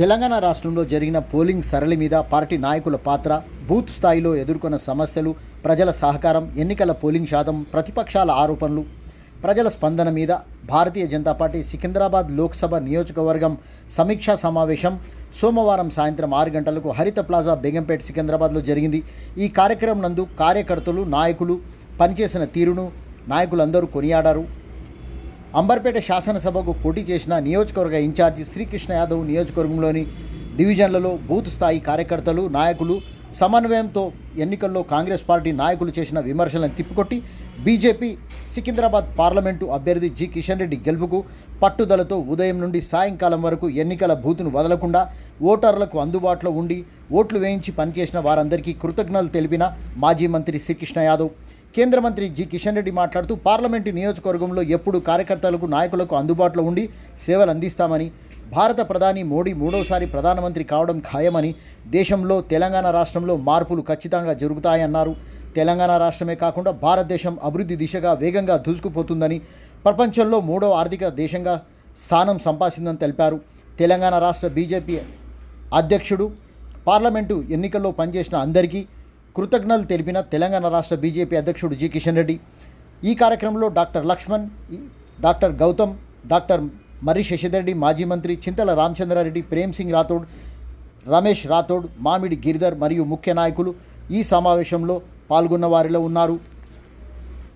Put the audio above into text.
తెలంగాణ రాష్ట్రంలో జరిగిన పోలింగ్ సరళి మీద పార్టీ నాయకుల పాత్ర బూత్ స్థాయిలో ఎదుర్కొన్న సమస్యలు ప్రజల సహకారం ఎన్నికల పోలింగ్ శాతం ప్రతిపక్షాల ఆరోపణలు. ప్రజల స్పందన మీద భారతీయ జనతా పార్టీ సికింద్రాబాద్ లోక్సభ నియోజకవర్గం సమీక్షా సమావేశం సోమవారం సాయంత్రం ఆరు గంటలకు హరిత ప్లాజా బేగంపేట్ సికింద్రాబాద్లో జరిగింది. ఈ కార్యక్రమం నందు కార్యకర్తలు నాయకులు పనిచేసిన తీరును నాయకులందరూ కొనియాడారు. అంబర్పేట శాసనసభకు పోటీ చేసిన నియోజకవర్గ ఇన్ఛార్జి శ్రీకృష్ణ యాదవ్ నియోజకవర్గంలోని డివిజన్లలో బూత్ స్థాయి కార్యకర్తలు నాయకులు సమన్వయంతో ఎన్నికల్లో కాంగ్రెస్ పార్టీ నాయకులు చేసిన విమర్శలను తిప్పికొట్టి బీజేపీ సికింద్రాబాద్ పార్లమెంటు అభ్యర్థి జి కిషన్ రెడ్డి గెలుపుకు పట్టుదలతో ఉదయం నుండి సాయంకాలం వరకు ఎన్నికల బూతును వదలకుండా ఓటర్లకు అందుబాటులో ఉండి ఓట్లు వేయించి పనిచేసిన వారందరికీ కృతజ్ఞతలు తెలిపిన మాజీ మంత్రి శ్రీకృష్ణ యాదవ్. కేంద్ర మంత్రి జి కిషన్ రెడ్డి మాట్లాడుతూ పార్లమెంటు నియోజకవర్గంలో ఎప్పుడు కార్యకర్తలకు నాయకులకు అందుబాటులో ఉండి సేవలు అందిస్తామని భారత ప్రధాని మోడీ మూడోసారి ప్రధానమంత్రి కావడం ఖాయమని దేశంలో తెలంగాణ రాష్ట్రంలో మార్పులు ఖచ్చితంగా జరుగుతాయన్నారు. తెలంగాణ రాష్ట్రమే కాకుండా భారతదేశం అభివృద్ధి దిశగా వేగంగా దూసుకుపోతుందని ప్రపంచంలో మూడో ఆర్థిక దేశంగా స్థానం సంపాదించిందని తెలిపారు. తెలంగాణ రాష్ట్ర బీజేపీ అధ్యక్షుడు పార్లమెంటు ఎన్నికల్లో పనిచేసిన అందరికీ కృతజ్ఞతలు తెలిపిన తెలంగాణ రాష్ట్ర బీజేపీ అధ్యక్షుడు జి కిషన్ రెడ్డి. ఈ కార్యక్రమంలో doctor Laxman doctor Gautam doctor Marri Shashidhar Reddy మాజీ మంత్రి చింతల రామచంద్రారెడ్డి ప్రేమ్ సింగ్ రాథోడ్ రమేష్ రాథోడ్ మామిడి గిరిధర్ మరియు ముఖ్య నాయకులు ఈ సమావేశంలో పాల్గొన్న వారిలో ఉన్నారు.